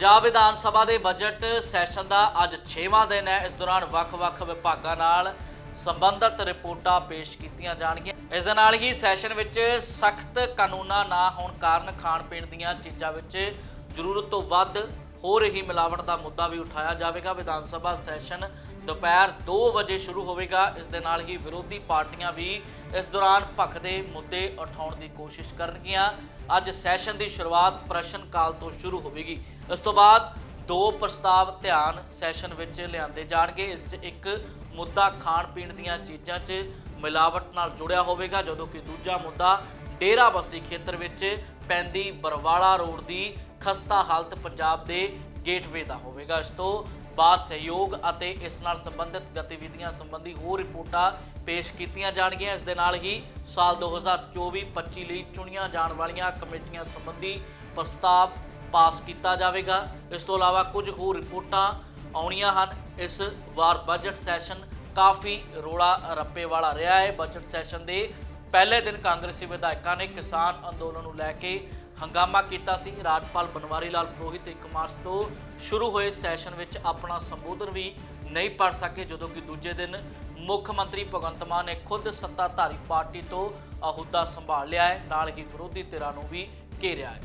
ਪੰਜਾਬ ਵਿਧਾਨ ਸਭਾ ਦੇ budget session ਦਾ ਅੱਜ 6ਵਾਂ ਦਿਨ ਹੈ। ਇਸ ਦੌਰਾਨ ਵੱਖ-ਵੱਖ ਵਿਭਾਗਾਂ ਨਾਲ ਸੰਬੰਧਿਤ ਰਿਪੋਰਟਾਂ ਪੇਸ਼ ਕੀਤੀਆਂ ਜਾਣਗੀਆਂ। ਇਸ ਦੇ ਨਾਲ ਹੀ ਸੈਸ਼ਨ ਵਿੱਚ ਸਖਤ ਕਾਨੂੰਨਾਂ ਨਾ ਹੋਣ ਕਾਰਨ ਖਾਣ ਪੀਣ ਦੀਆਂ ਚੀਜ਼ਾਂ ਵਿੱਚ ਜ਼ਰੂਰਤ ਤੋਂ ਵੱਧ ਹੋ ਰਹੀ ਮਿਲਾਵਟ ਦਾ ਮੁੱਦਾ ਵੀ ਉਠਾਇਆ ਜਾਵੇਗਾ। ਵਿਧਾਨ ਸਭਾ ਸੈਸ਼ਨ ਦੁਪਹਿਰ 2 ਵਜੇ ਸ਼ੁਰੂ ਹੋਵੇਗਾ। ਇਸ ਦੇ ਨਾਲ ਹੀ ਵਿਰੋਧੀ ਪਾਰਟੀਆਂ ਵੀ ਇਸ ਦੌਰਾਨ ਭਖਦੇ ਮੁੱਦੇ ਉਠਾਉਣ ਦੀ ਕੋਸ਼ਿਸ਼ ਕਰਨਗੀਆਂ। ਅੱਜ ਸੈਸ਼ਨ ਦੀ ਸ਼ੁਰੂਆਤ ਪ੍ਰਸ਼ਨ ਕਾਲ ਤੋਂ ਸ਼ੁਰੂ ਹੋਵੇਗੀ। ਇਸ ਤੋਂ ਬਾਅਦ ਦੋ ਪ੍ਰਸਤਾਵ ਧਿਆਨ ਸੈਸ਼ਨ ਵਿੱਚ ਲਿਆਂਦੇ ਜਾਣਗੇ। ਇਸ 'ਚ ਇੱਕ ਮੁੱਦਾ ਖਾਣ ਪੀਣ ਦੀਆਂ ਚੀਜ਼ਾਂ 'ਚ ਮਿਲਾਵਟ ਨਾਲ ਜੁੜਿਆ ਹੋਵੇਗਾ, ਜਦੋਂ ਕਿ ਦੂਜਾ ਮੁੱਦਾ ਡੇਰਾ ਬਸਤੀ ਖੇਤਰ ਵਿੱਚ ਪੈਂਦੀ ਬਰਵਾਲਾ ਰੋਡ ਦੀ ਖਸਤਾ ਹਾਲਤ ਪੰਜਾਬ ਦੇ ਗੇਟਵੇ ਦਾ ਹੋਵੇਗਾ। ਇਸ ਤੋਂ ਬਾਅਦ ਸਹਿਯੋਗ ਅਤੇ ਇਸ ਨਾਲ ਸੰਬੰਧਿਤ ਗਤੀਵਿਧੀਆਂ ਸੰਬੰਧੀ ਹੋਰ ਰਿਪੋਰਟਾਂ ਪੇਸ਼ ਕੀਤੀਆਂ ਜਾਣਗੀਆਂ। ਇਸ ਦੇ ਨਾਲ ਹੀ ਸਾਲ 2024-25 ਲਈ ਚੁਣੀਆਂ ਜਾਣ ਵਾਲੀਆਂ ਕਮੇਟੀਆਂ ਸੰਬੰਧੀ ਪ੍ਰਸਤਾਵ ਪਾਸ ਕੀਤਾ ਜਾਵੇਗਾ। ਇਸ ਤੋਂ ਇਲਾਵਾ ਕੁਝ ਹੋਰ ਰਿਪੋਰਟਾਂ ਆਉਣੀਆਂ ਹਨ। ਇਸ ਵਾਰ ਬਜਟ ਸੈਸ਼ਨ ਕਾਫੀ ਰੋਲਾ ਰੱਪੇ ਵਾਲਾ ਰਿਹਾ ਹੈ। ਬਜਟ ਸੈਸ਼ਨ ਦੇ ਪਹਿਲੇ ਦਿਨ ਕਾਂਗਰਸੀ ਵਿਧਾਇਕਾਂ ਨੇ ਕਿਸਾਨ ਅੰਦੋਲਨ ਨੂੰ ਲੈ ਕੇ ਹੰਗਾਮਾ ਕੀਤਾ ਸੀ। ਰਾਜਪਾਲ ਬਨਵਾਰੀ ਲਾਲ ਪੁਰੋਹਿਤ 1 ਮਾਰਚ ਤੋਂ ਸ਼ੁਰੂ ਹੋਏ ਸੈਸ਼ਨ ਵਿੱਚ ਆਪਣਾ ਸੰਬੋਧਨ ਵੀ ਨਹੀਂ ਪੜ ਸਕੇ, ਜਦੋਂ ਕਿ ਦੂਜੇ ਦਿਨ ਮੁੱਖ ਮੰਤਰੀ ਭਗਵੰਤ ਮਾਨ ਨੇ ਖੁਦ ਸੱਤਾਧਾਰੀ ਪਾਰਟੀ ਤੋਂ ਅਹੁਦਾ ਸੰਭਾਲ ਲਿਆ ਹੈ। ਨਾਲ ਹੀ ਵਿਰੋਧੀ ਧਿਰਾਂ ਨੂੰ ਵੀ ਘੇਰਿਆ ਹੈ।